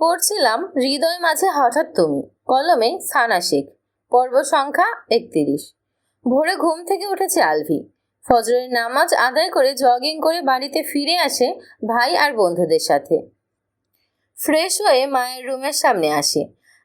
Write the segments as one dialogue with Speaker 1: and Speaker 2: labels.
Speaker 1: পড়ছিলাম হৃদয় মাঝে হঠাৎ তুমি। কলমে সানা শেখ। পর্ব সংখ্যা একত্রিশ। ভোরে ঘুম থেকে উঠেছে আলভি। ফজরের নামাজ আদায় করে জগিং করে বাড়িতে ফিরে আসে ভাই আর বন্ধুদের সাথে। ফ্রেশ হয়ে মায়ের রুমের সামনে আসে।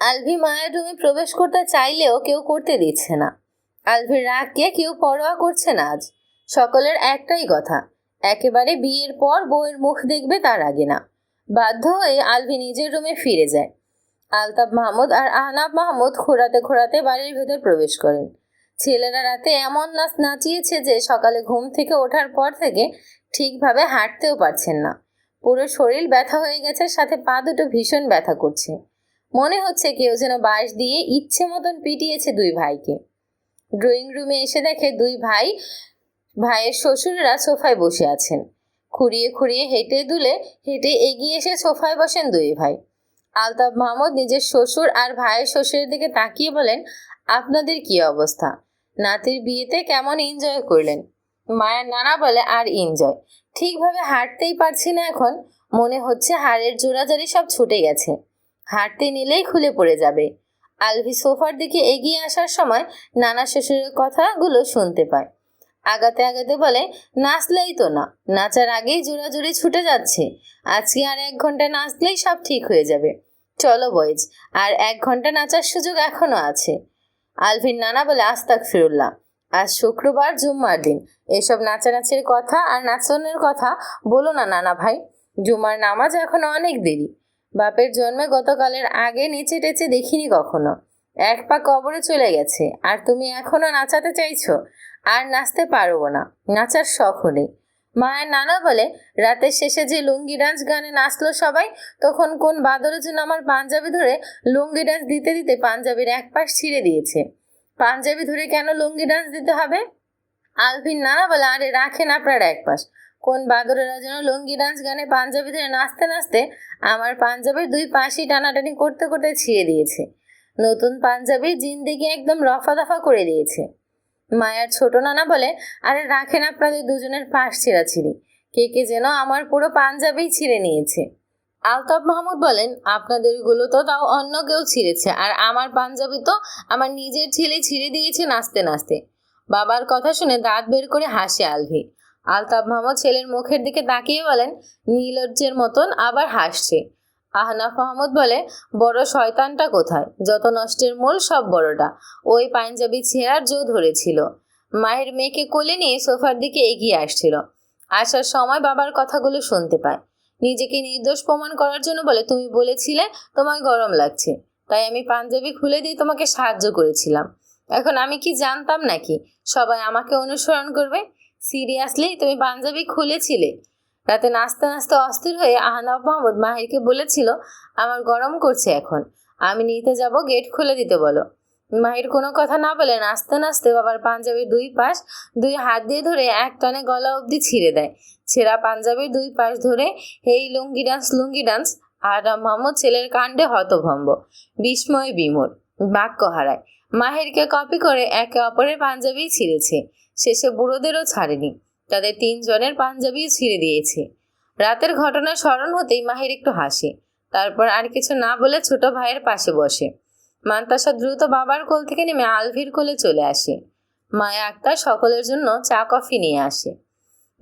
Speaker 1: আলভি মায়ের রুমে প্রবেশ করতে চাইলেও কেউ করতে দিচ্ছে না। আলভির রাগকে কেউ পরোয়া করছে না আজ। সকলের একটাই কথা, একেবারে বিয়ের পর বউয়ের মুখ দেখবে তার আগে না। বাধ্য হয়ে আলভি নিজের রুমে ফিরে যায়। আলতাব মাহমুদ আর আহনাব মাহমুদ খোরাতে খোঁড়াতে বাড়ির ভেতর প্রবেশ করেন। ছেলেরা রাতে এমন নাচ নাচিয়েছে যে সকালে ঘুম থেকে ওঠার পর থেকে ঠিকভাবে হাঁটতেও পারছেন না। পুরো শরীর ব্যথা হয়ে গেছে, সাথে পা দুটো ভীষণ ব্যথা করছে। মনে হচ্ছে কেউ যেন বাঁশ দিয়ে ইচ্ছে মতন পিটিয়েছে দুই ভাইকে। ড্রয়িং রুমে এসে দেখে দুই ভাই, ভাইয়ের শ্বশুররা সোফায় বসে আছেন। খুঁড়িয়ে খুঁড়িয়ে হেঁটে দুলে হেঁটে এগিয়ে এসে সোফায় বসেন দুই ভাই। আলতাব মাহমুদ নিজের শ্বশুর আর ভাইয়ের শ্বশুরের দিকে তাকিয়ে বলেন, আপনাদের কি অবস্থা? নাতির বিয়েতে কেমন এনজয় করলেন? মায়ের নানা বলে, আর এনজয় ঠিকভাবে হাঁটতেই পারছি না এখন। মনে হচ্ছে হাড়ের জোড়াজারি সব ছুটে গেছে। হাঁটতে নিলেই খুলে পড়ে যাবে। আলভি সোফার দিকে এগিয়ে আসার সময় নানা শ্বশুরের কথাগুলো শুনতে পায়। আগাতে আগাতে বলে, নাচলেই তো না। নাচার আগেই জোড়াজুড়ি ছুটে যাচ্ছে। আজকে আর এক ঘণ্টা নাচলেই সব ঠিক হয়ে যাবে। চলো বয়েজ আর এক ঘণ্টা নাচার সুযোগ এখনও আছে আলভির নানা বলে আস্তাক ফিরুল্লাহ আজ শুক্রবার জুম্মার দিন। এসব নাচানাচির কথা আর নাচনের কথা বলো না নানা ভাই। জুমার নামাজ এখনও অনেক দেরি। বাপের জন্মে গতকালের আগে নিচে টেচে দেখিনি কখনো। এক পা কবরে চলে গেছে। আর তুমি এখনও নাচাতে চাইছো? আর নাচতে পারব না, নাচার শখও নেই মায়ের নানা বলে, রাতের শেষে যে লুঙ্গি ডান্স গানে নাচলো সবাই, তখন কোন বাদরের জন্য আমার পাঞ্জাবি ধরে লুঙ্গি ডান্স দিতে দিতে পাঞ্জাবির এক পাশ ছিঁড়ে দিয়েছে। পাঞ্জাবি ধরে কেন লুঙ্গি ডান্স দিতে হবে? আলভিন নানা বলে, আরে রাখেন আপনার এক পাশ। কোন বাদরেরা যেন লুঙ্গি ডান্স গানে পাঞ্জাবি ধরে নাচতে নাচতে আমার পাঞ্জাবির দুই পাশই টানাটানি করতে করতে ছিঁড়ে দিয়েছে। নতুন পাঞ্জাবি জিন্দিগি একদম রফা দফা করে দিয়েছে। মায়ার ছোট নানা বলে, আরে রাখেন আপনাদের দুজনের পাশ ছিঁড়াছিঁড়ি। কে কে যেন আমার পুরো পাঞ্জাবি ছিঁড়ে নিয়েছে। আলতাফ মাহমুদ বলেন আপনাদেরগুলো তো তাও অন্য কেউ ছিঁড়েছে, আর আমার পাঞ্জাবি তো আমার নিজের ছেলে ছিঁড়ে দিয়েছে নাচতে নাচতে। বাবার কথা শুনে দাঁত বের করে হাসে আলভি। আলতাফ মাহমুদ ছেলের মুখের দিকে তাকিয়ে বলেন, নীলজ্জের মতন আবার হাসছে। আহনাফ মাহমুদ বলে, বড় শয়তানটা কোথায়? যত নষ্টের মূল, সব বড়টা। ওই পাঞ্জাবি ছেঁড়ার জো ধরেছিল। মায়ের মেয়েকে কোলে নিয়ে সোফার দিকে এগিয়ে আসছিল। আসার সময় বাবার কথাগুলো শুনতে পায়। নিজেকে নির্দোষ প্রমাণ করার জন্য বলে, তুমি বলেছিলে তোমার গরম লাগছে। তাই আমি পাঞ্জাবি খুলে দিয়ে তোমাকে সাহায্য করেছিলাম। এখন আমি কি জানতাম নাকি? সবাই আমাকে অনুসরণ করবে? সিরিয়াসলি তুমি পাঞ্জাবি খুলেছিলে? রাতে নাচতে নাচতে অস্থির হয়ে আহনাব মাহমুদ মাহিরকে বলেছিল, আমার গরম করছে এখন। আমি নিতে যাব, গেট খুলে দিতে বলো। মাহির কোনো কথা না বলে নাচতে নাচতে বাবার পাঞ্জাবির দুই পাশ, দুই হাত দিয়ে ধরে এক টানে গলা অবধি ছিঁড়ে দেয়। ছেঁড়া পাঞ্জাবির দুই পাশ ধরে এই লুঙ্গি ডান্স লুঙ্গি ডান্স আহনাব মাহমুদ ছেলের কাণ্ডে হতভম্ব। বিস্ময় বিমোর, বাক্য হারায়। মাহিরকে কপি করে একে অপরের পাঞ্জাবি ছিঁড়েছে। শেষে বুড়োদেরও ছাড়েনি। তাদের তিনজনের পাঞ্জাবিও ছিঁড়ে দিয়েছে। রাতের ঘটনা স্মরণ হতেই মাহির একটু হাসে। তারপর আর কিছু না বলে ছোট ভাইয়ের পাশে বসে। মান্তাসা দ্রুত বাবার কোল থেকে নেমে আলভির কোলে চলে আসে। মায়া আক্তার সকলের জন্য চা, কফি নিয়ে আসে।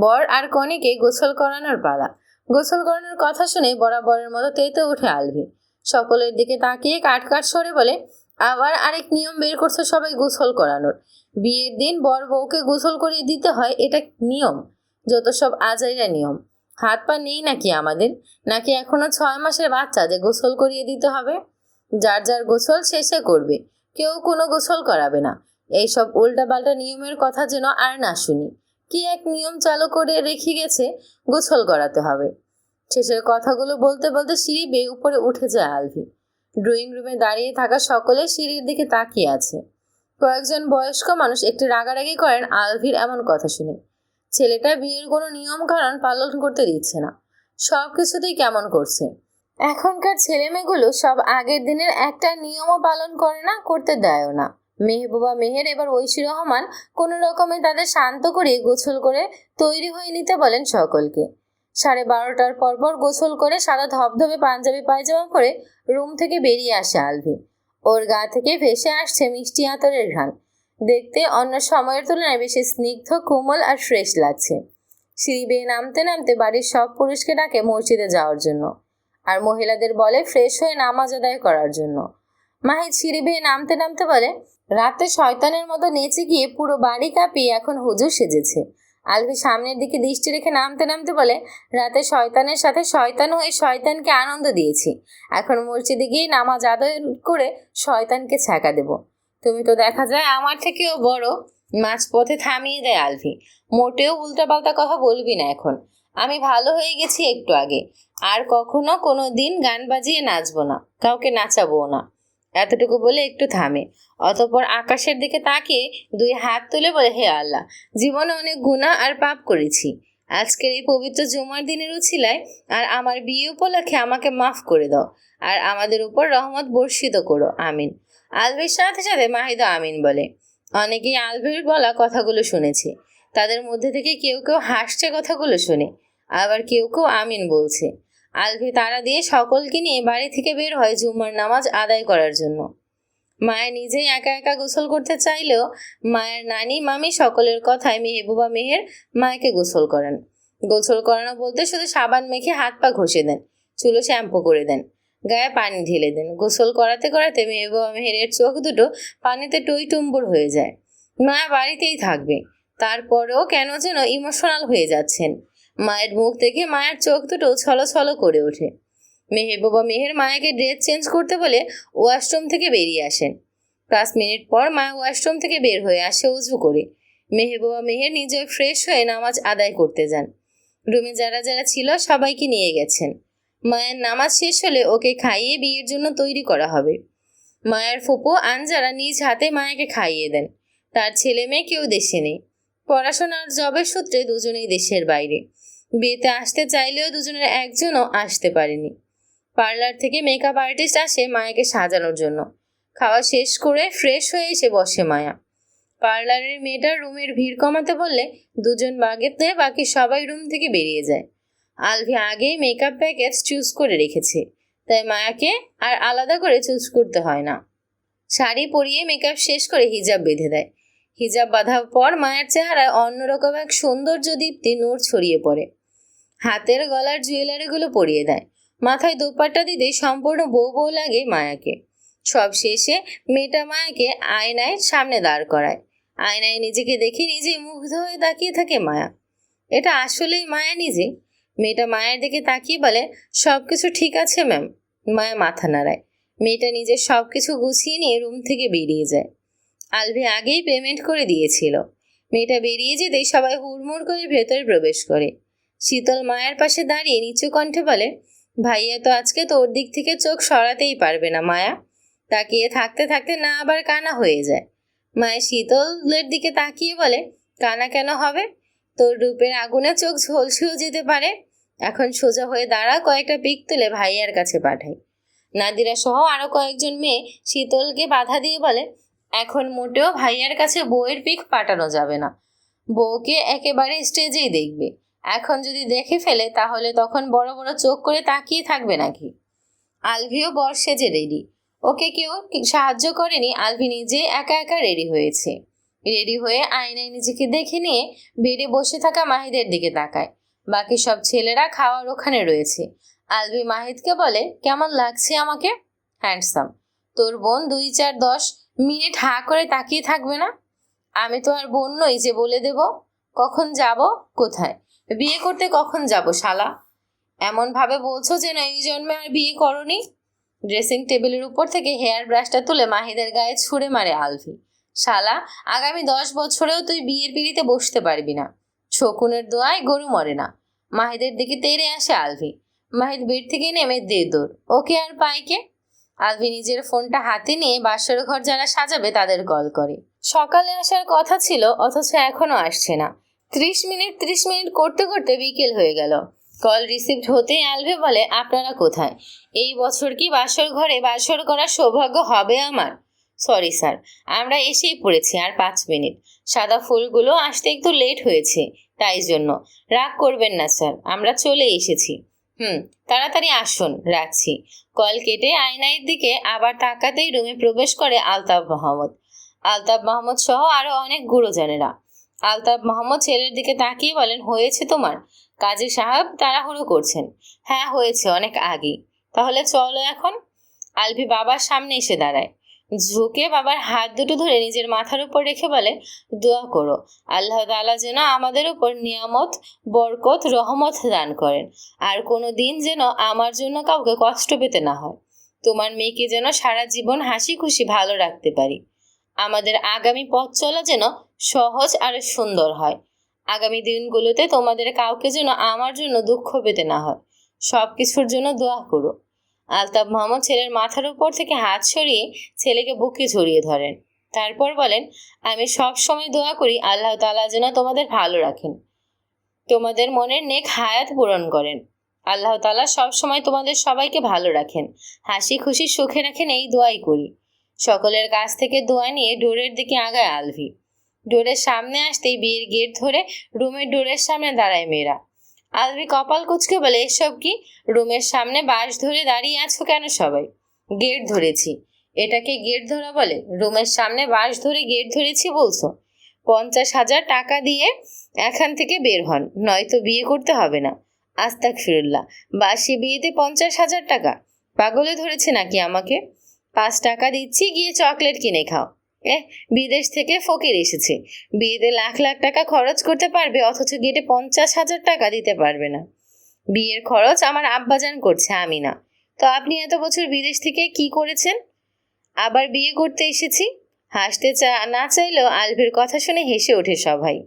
Speaker 1: বর আর কনেকে গোসল করানোর পালা। গোসল করানোর কথা শুনে বরাবরের মতো তেতে উঠে আলভি। সকলের দিকে তাকিয়ে কাট কাট সরে বলে আবার আরেক নিয়ম বের করছে সবাই গোসল করানোর। বিয়ের দিন বর বউকে গোসল করিয়ে দিতে হয়, এটা নিয়ম। যত সব আজাইরা নিয়ম। হাত পা নেই নাকি আমাদের? নাকি এখনও ছয় মাসের বাচ্চা যে গোসল করিয়ে দিতে হবে? যার যার গোসল শেষে করবে। কেউ কোনো গোসল করাবে না। এইসব উল্টাপাল্টা নিয়মের কথা যেন আর না শুনি। কি এক নিয়ম চালু করে রেখে গেছে, গোসল করাতে হবে। শেষের কথাগুলো বলতে বলতে সিঁড়ি বেয়ে উপরে উঠে যায় আলভি। ড্রয়িং রুমে দাঁড়িয়ে থাকা সকলে সিঁড়ির দিকে তাকিয়ে আছে। কয়েকজন বয়স্ক মানুষ একটু রাগারাগি করেন আলভির এমন কথা শুনে। ছেলেটা বিয়ের কোনো নিয়ম কারণ পালন করতে দিচ্ছে না। সব কিছুতেই কেমন করছে? এখনকার ছেলেমেয়েগুলো সব আগের দিনের একটা নিয়মও পালন করে না, করতে দেয়ও না। মেহবুবা মেহের এবার ঐশী রহমান কোনো রকমে তাদের শান্ত করে গোছল করে তৈরি হয়ে নিতে বলেন সকলকে। সাড়ে বারোটার পরপর গোসল করে সাদা ধবধবে পাঞ্জাবি পায়জামা পরে রুম থেকে বেরিয়ে আসে আলভি। ওর গা থেকে ভেসে আসছে মিষ্টি আতরের ঘ্রাণ। দেখতে অন্য সময়ের তুলনায় বেশি স্নিগ্ধ, কোমল আর ফ্রেশ লাগছে। সিঁড়ি বেয়ে নামতে নামতে বাড়ির সব পুরুষকে ডাকে মসজিদে যাওয়ার জন্য আর মহিলাদের বলে ফ্রেশ হয়ে নামাজ আদায় করার জন্য। মাহিদ সিঁড়ি বেয়ে নামতে নামতে বলে, রাতে শয়তানের মতো নেচে গিয়ে পুরো বাড়ি কাঁপিয়ে এখন হুজুর সেজেছে। আলভি সামনের দিকে দৃষ্টি রেখে নামতে নামতে বলে, রাতে শয়তানের সাথে শয়তান হয়ে শয়তানকে আনন্দ দিয়েছি। এখন মসজিদে গিয়ে নামাজ আদায় করে শয়তানকে ছ্যাঁকা দেব। তুমি তো দেখা যায় আমার থেকেও বড়। মাঝপথে থামিয়ে দেয় আলভি। মোটেও উল্টাপাল্টা কথা বলবি না এখন। আমি ভালো হয়ে গেছি একটু আগে। আর কখনো কোনো দিন গান বাজিয়ে নাচবো না। কাউকে নাচাবো না। এতটুকু বলে একটু থামে। অতঃপর আকাশের দিকে তাকিয়ে দুই হাত তুলে বলে, হে আল্লাহ, জীবনে অনেক গুণা আর পাপ করেছি। আজকের এই পবিত্র জুমার দিনের উছিলায় আর আমার বিয়ে উপলক্ষে আমাকে মাফ করে দাও আর আমাদের উপর রহমত বর্ষিত করো। আমিন। আলভির সাথে সাথে মাহিদা আমিন বলে, অনেকেই আলভির বলা কথাগুলো শুনেছে। তাদের মধ্যে থেকে কেউ কেউ হাসছে কথাগুলো শুনে, আবার কেউ কেউ আমিন বলছে। আলভি তারা দিয়ে সকলকে নিয়ে বাড়ি থেকে বের হয় জুম্মার নামাজ আদায় করার জন্য। মায়ের নিজেই একা একা গোসল করতে চাইলেও মায়ের নানি, মামি সকলের কথায় মেহবুবা মেহের মায়েকে গোসল করেন। গোসল করানো বলতে শুধু সাবান মেখে হাত পা ঘষে দেন, চুলো শ্যাম্পু করে দেন, গায়ে পানি ঢেলে দেন। গোসল করাতে করাতে মেহবুবা মেহেরের চোখ দুটো পানিতে টই টুম্বুর হয়ে যায়। মা বাড়িতেই থাকবে, তারপরেও কেন যেন ইমোশনাল হয়ে যাচ্ছেন। মায়ের মুখ দেখে মায়ের চোখ দুটো ছলো করে ওঠে। মেহেবুবা মেহের মায়াকে ড্রেস চেঞ্জ করতে বলে ওয়াশরুম থেকে বেরিয়ে আসেন। পাঁচ মিনিট পর মা ওয়াশরুম থেকে বের হয়ে আসে উজু করে। মেহেবুবা মেহের নিজে ফ্রেশ হয়ে নামাজ আদায় করতে যান। রুমে যারা যারা ছিল সবাইকে নিয়ে গেছেন। মায়ের নামাজ শেষ হলে ওকে খাইয়ে বিয়ের জন্য তৈরি করা হবে। মায়ের ফুপু আনজারা নিজ হাতে মায়াকে খাইয়ে দেন। তার ছেলে মেয়ে কেউ দেশে নেই। পড়াশোনার জবের সূত্রে দুজনেই দেশের বাইরে। বিয়েতে আসতে চাইলেও দুজনের একজনও আসতে পারেনি। পার্লার থেকে মেকআপ আর্টিস্ট আসে মায়াকে সাজানোর জন্য। খাওয়া শেষ করে ফ্রেশ হয়ে এসে বসে মায়া। পার্লারের মেয়েটার রুমের ভিড় কমাতে বললে দুজন বাগেতে বাকি সবাই রুম থেকে বেরিয়ে যায়। আলভি আগেই মেকআপ প্যাকেজ চুজ করে রেখেছে। তাই মায়াকে আর আলাদা করে চুজ করতে হয় না। শাড়ি পরিয়ে মেকআপ শেষ করে হিজাব বেঁধে দেয়। হিজাব বাঁধার পর মায়ের চেহারায় অন্যরকম এক সৌন্দর্য দীপ্তি নূর ছড়িয়ে পড়ে। হাতের গলার জুয়েলারিগুলো পরিয়ে দেয়। মাথায় দোপাট্টা দিতে সম্পূর্ণ বউ বউ লাগে মায়াকে। সব শেষে মেয়েটা মায়াকে আয়নায় সামনে দাঁড় করায়। আয়নায় নিজেকে দেখে নিজে মুগ্ধ হয়ে তাকিয়ে থাকে মায়া। এটা আসলেই মায়া নিজে। মেয়েটা মায়ের দিকে তাকিয়ে বলে সব কিছু ঠিক আছে ম্যাম। মায়া মাথা নাড়ায়। মেয়েটা নিজের সব কিছু গুছিয়ে নিয়ে রুম থেকে বেরিয়ে যায়। আলভি আগেই পেমেন্ট করে দিয়েছিল। মেয়েটা বেরিয়ে যেতেই সবাই হুড়মুড় করে ভেতরে প্রবেশ করে। শীতল মায়ের পাশে দাঁড়িয়ে নিচু কণ্ঠে বলে, ভাইয়া তো আজকে তোর দিক থেকে চোখ সরাতেই পারবে না মায়া। তাকিয়ে থাকতে থাকতে না আবার কানা হয়ে যায়। মায়ের শীতলের দিকে তাকিয়ে বলে, কানা কেন হবে? তোর রূপের আগুনে চোখ ঝলসেও যেতে পারে। এখন সোজা হয়ে দাঁড়া, কয়েকটা পিক তুলে ভাইয়ার কাছে পাঠাই। নাদিরা সহ আরও কয়েকজন মেয়ে শীতলকে বাধা দিয়ে বলে এখন মোটেও ভাইয়ার কাছে বউয়ের পিক পাঠানো যাবে না। বউকে একেবারে স্টেজেই দেখবে। এখন যদি দেখে ফেলে, তাহলে তখন বড় বড় চোখ করে তাকিয়ে থাকবে নাকি? আলভিও বর সেজে রেডি। ওকে কেউ সাহায্য করেনি, আলভি নিজে একা একা রেডি হয়েছে। রেডি হয়ে আয়নায় নিজেকে দেখে নিয়ে বেডে বসে থাকা মাহিদের দিকে তাকায়। বাকি সব ছেলেরা খাওয়ার ওখানে রয়েছে। আলভি মাহিদকে বলে, কেমন লাগছে আমাকে? হ্যান্ডসাম। তোর বোন দুই চার দশ মিনিট হা করে তাকিয়ে থাকবে না? আমি তো আর বোন নই যে বলে দেব কখন যাব, কোথায়? বিয়ে করতে কখন যাব শালা? এমন ভাবে বলছো যে না এই জন্মে আর বিয়ে করনি? ড্রেসিং টেবিলের উপর থেকে হেয়ার ব্রাশটা তুলে মাহিদের গায়ে ছুঁড়ে মারে আলভি। শালা, আগামী দশ বছরেও তুই বিয়ের পিড়িতে বসতে পারবি না। শকুনের দোয়ায় গরু মরে না। মাহিদের দিকে তেড়ে আসে আলভি। মাহিদ বেড থেকে নেমে দে দৌড় ওকে আর পাইকে? আলভি নিজের ফোনটা হাতে নিয়ে বাসর ঘর যারা সাজাবে তাদের কল করে। সকালে আসার কথা ছিল, অথচ এখনও আসছে না। ত্রিশ মিনিট ত্রিশ মিনিট করতে করতে বিকেল হয়ে গেল। কল রিসিভড হতেই আলভে বলে, আপনারা কোথায়? এই বছর কি বাসর ঘরে বাসর করার সৌভাগ্য হবে আমার? সরি স্যার, আমরা এসেই পড়েছি আর পাঁচ মিনিট। সাদা ফুলগুলো আসতে একটু লেট হয়েছে, তাই জন্য। রাগ করবেন না স্যার, আমরা চলে এসেছি। হুম, তাড়াতাড়ি আসুন, রাখছি। কল কেটে আয়নার দিকে আবার তাকাতেই রুমে প্রবেশ করে আলতাফ মাহমুদ। আলতাফ মাহমুদ সহ আরও অনেক গুরুজনেরা। আলতাফ মাহমুদ ছেলের দিকে তাকিয়ে বলেন, হয়েছে তোমার? কাজী সাহেব তাড়াহুড়ো করছেন। হ্যাঁ হয়েছে, অনেক আগেই। তাহলে চলো এখন। আলভি বাবার সামনে এসে দাঁড়ায়। ঝুঁকে বাবার হাত দুটো ধরে নিজের মাথার উপর রেখে বলে, দোয়া করো। আল্লাহ তাআলা যেন আমাদের উপর নিয়ামত, বরকত, রহমত দান করেন। আর কোনো দিন যেন আমার জন্য কাউকে কষ্ট পেতে না হয়। তোমার মেয়েকে যেন সারা জীবন হাসি খুশি ভালো রাখতে পারি। আমাদের আগামী পথ চলা যেন সহজ আর সুন্দর হয়। আগামী দিনগুলোতে তোমাদের কাউকে যেন আমার জন্য দুঃখ পেতে না হয়। সব কিছুর জন্য দোয়া করো। আলতাফ মোহাম্মদ ছেলের মাথার উপর থেকে হাত সরিয়ে ছেলেকে বুকে ঝরিয়ে ধরেন। তারপর বলেন, আমি সব সময় দোয়া করি, আল্লাহ তালা যেন তোমাদের ভালো রাখেন। তোমাদের মনের নেক হায়াত পূরণ করেন। আল্লাহ তালা সব সময় তোমাদের সবাইকে ভালো রাখেন। হাসি খুশি সুখে রাখেন, এই দোয়াই করি। সকলের কাছ থেকে দোয়া নিয়ে ডোরের দিকে আগায় আলভি। ডোরের সামনে আসতেই বিয়ের গেট ধরে রুমের ডোরের সামনে দাঁড়ায় মেয়েরা। আলভি কপাল কুচকে বলে, এসব কি? রুমের সামনে বাঁশ ধরে দাঁড়িয়ে আছো কেন সবাই? গেট ধরেছি। এটাকে গেট ধরা বলে? রুমের সামনে বাঁশ ধরে গেট ধরেছি বলছো? পঞ্চাশ হাজার টাকা দিয়ে এখান থেকে বের হন, নয়তো বিয়ে করতে হবে না। আস্তাক ফিরুল্লাহ বাসি বিয়েতে পঞ্চাশ হাজার টাকা? পাগলে ধরেছে নাকি আমাকে? পাঁচ টাকা দিচ্ছি, গিয়ে চকলেট কিনে খাও। বিদেশ থেকে ফকির এসেছে। বিয়েতে লাখ লাখ টাকা খরচ করতে পারবে, অথচ গেটে পঞ্চাশ হাজার টাকা দিতে পারবে না। বিয়ের খরচ আমার আব্বাজান করছে, আমি না। তো আপনি এত বছর বিদেশ থেকে কি করেছেন? আবার বিয়ে করতে এসেছি? হাসতে চা, না চাইলেও আলভির কথা শুনে হেসে ওঠে সবাই।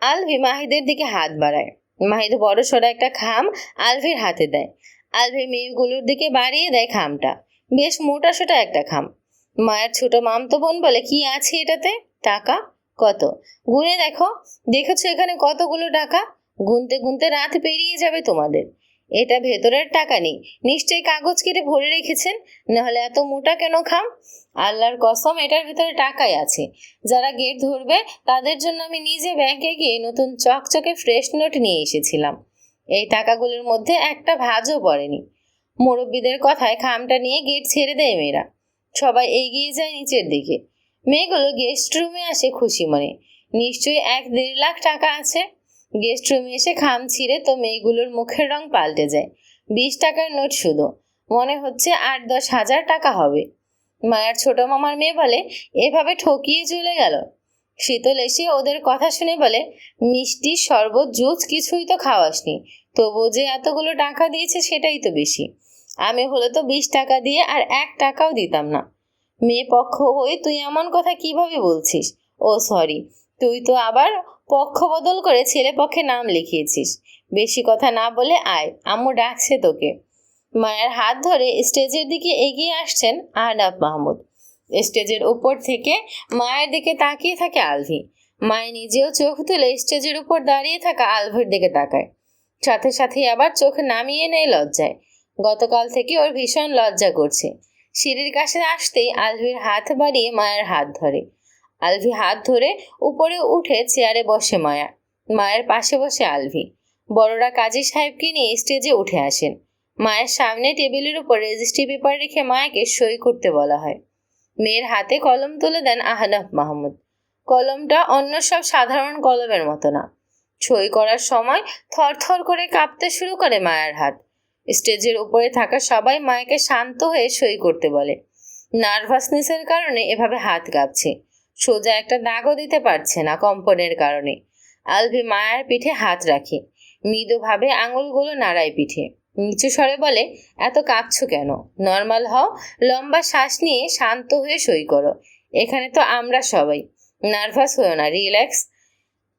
Speaker 1: আলভি মাহিদের দিকে হাত বাড়ায়। মাহিদ বড় সড়ো একটা খাম আলভির হাতে দেয়। আলভি মেয়েগুলোর দিকে বাড়িয়ে দেয় খামটা। বেশ মোটা সোটা একটা খাম। মায়ের ছোট মামতো বোন বলে, কি আছে এটাতে? টাকা? কত? গুনে দেখো, দেখেছ এখানে কতগুলো টাকা? গুনতে গুনতে রাত পেরিয়ে যাবে তোমাদের। এটা ভেতরের টাকা নেই। নিশ্চয়ই কাগজ কেটে ভরে রেখেছেন, নাহলে এত মোটা কেন খাম? আল্লাহর কসম, এটার ভেতরে টাকাই আছে। যারা গেট ধরবে, তাদের জন্য আমি নিজে ব্যাংকে গিয়ে নতুন চকচকে ফ্রেশ নোট নিয়ে এসেছিলাম। এই টাকাগুলোর মধ্যে একটা ভাজও পড়েনি। মুরব্বীদের কথায় খামটা নিয়ে গেট ছেড়ে দেয় মেয়েরা। সবাই এগিয়ে যায় নিচের দিকে। মেয়েগুলো গেস্ট রুমে আসে খুশি মনে। নিশ্চয়ই এক দেড় লাখ টাকা আছে। গেস্ট রুমে এসে খাম ছিঁড়ে তো মেয়েগুলোর মুখের রং পাল্টে যায়। বিশ টাকার নোট শুধু। মনে হচ্ছে আট দশ হাজার টাকা হবে। মায়ের ছোট মামার মেয়ে বলে, এভাবে ঠকিয়ে চলে গেল? শীতল এসে ওদের কথা শুনে বলে, মিষ্টি, শরবত, জুস কিছুই তো খাওয়াসনি। তবু যে এতগুলো টাকা দিয়েছে সেটাই তো বেশি। আমি হলে তো বিশ টাকা দিয়ে আর এক টাকাও দিতাম না। মেয়ে পক্ষ হয়ে তুই এমন কথা কীভাবে বলছিস? ও সরি তুই তো আবার পক্ষ বদল করে ছেলে পক্ষে নাম লিখিয়েছিস। বেশি কথা না বলে আয়, আম্মু ডাকছে তোকে। মায়ের হাত ধরে স্টেজের দিকে এগিয়ে আসছেন আহনাব মাহমুদ। স্টেজের উপর থেকে মায়ের দিকে তাকিয়ে থাকে আলভি। মায়ে নিজেও চোখ তুলে স্টেজের উপর দাঁড়িয়ে থাকা আলভির দিকে তাকায়। সাথে সাথে আবার চোখ নামিয়ে নেয় লজ্জায়। গতকাল থেকে ওর ভীষণ লজ্জা করছে। সিঁড়ির কাছে আসতেই আলভির হাত বাড়িয়ে মায়ের হাত ধরে। আলভি হাত ধরে উপরে উঠে চেয়ারে বসে মায়া। মায়ের পাশে বসে আলভি। বড়রা কাজী সাহেবকে নিয়ে স্টেজে উঠে আসেন। মায়ের সামনে টেবিলের উপর রেজিস্ট্রি পেপার রেখে মায়াকে সই করতে বলা হয়। মেয়ের হাতে কলম তুলে দেন আহনাফ মাহমুদ। কলমটা অন্য সব সাধারণ কলমের মতো না। সই করার সময় থরথর করে কাঁপতে শুরু করে মায়ের হাত। স্টেজের উপরে থাকা সবাই মায়াকে শান্ত হয়ে সই করতে বলে। নার্ভাসনেসের কারণে এভাবে হাত কাঁপছে। সোজা একটা দাগও দিতে পারছে না কম্পনের কারণে। আলভি মায়ের পিঠে হাত রাখে। মৃদুভাবে আঙুলগুলো নাড়ায় পিঠে। নিচু স্বরে বলে, এত কাঁপছো কেন? নর্মাল হও, লম্বা শ্বাস নিয়ে শান্ত হয়ে সই করো। এখানে তো আমরা সবাই। নার্ভাস হয়েও না, রিল্যাক্স।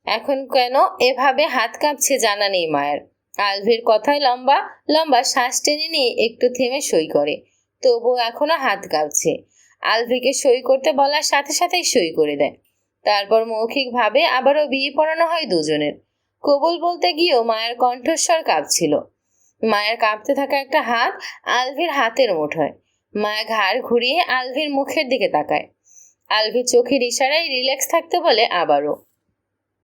Speaker 1: এখন কেন এভাবে হাত কাঁপছে জানা নেই মায়ের। আলভির কথায় লম্বা লম্বা শ্বাস টেনে নিয়ে একটু থেমে সই করে। তবুও এখনও হাত কাঁপছে। আলভিকে সই করতে বলার সাথে সাথেই সই করে দেয়। তারপর মৌখিকভাবে আবারও বিয়ে পড়ানো হয় দুজনের। কবুল বলতে গিয়েও মায়ের কণ্ঠস্বর কাঁপছিল। মায়ের কাঁপতে থাকা একটা হাত আলভির হাতের মুঠোয়। মায়া ঘাড় ঘুরিয়ে আলভির মুখের দিকে তাকায়। আলভি চোখের ইশারায় রিল্যাক্স থাকতে বলে আবারও।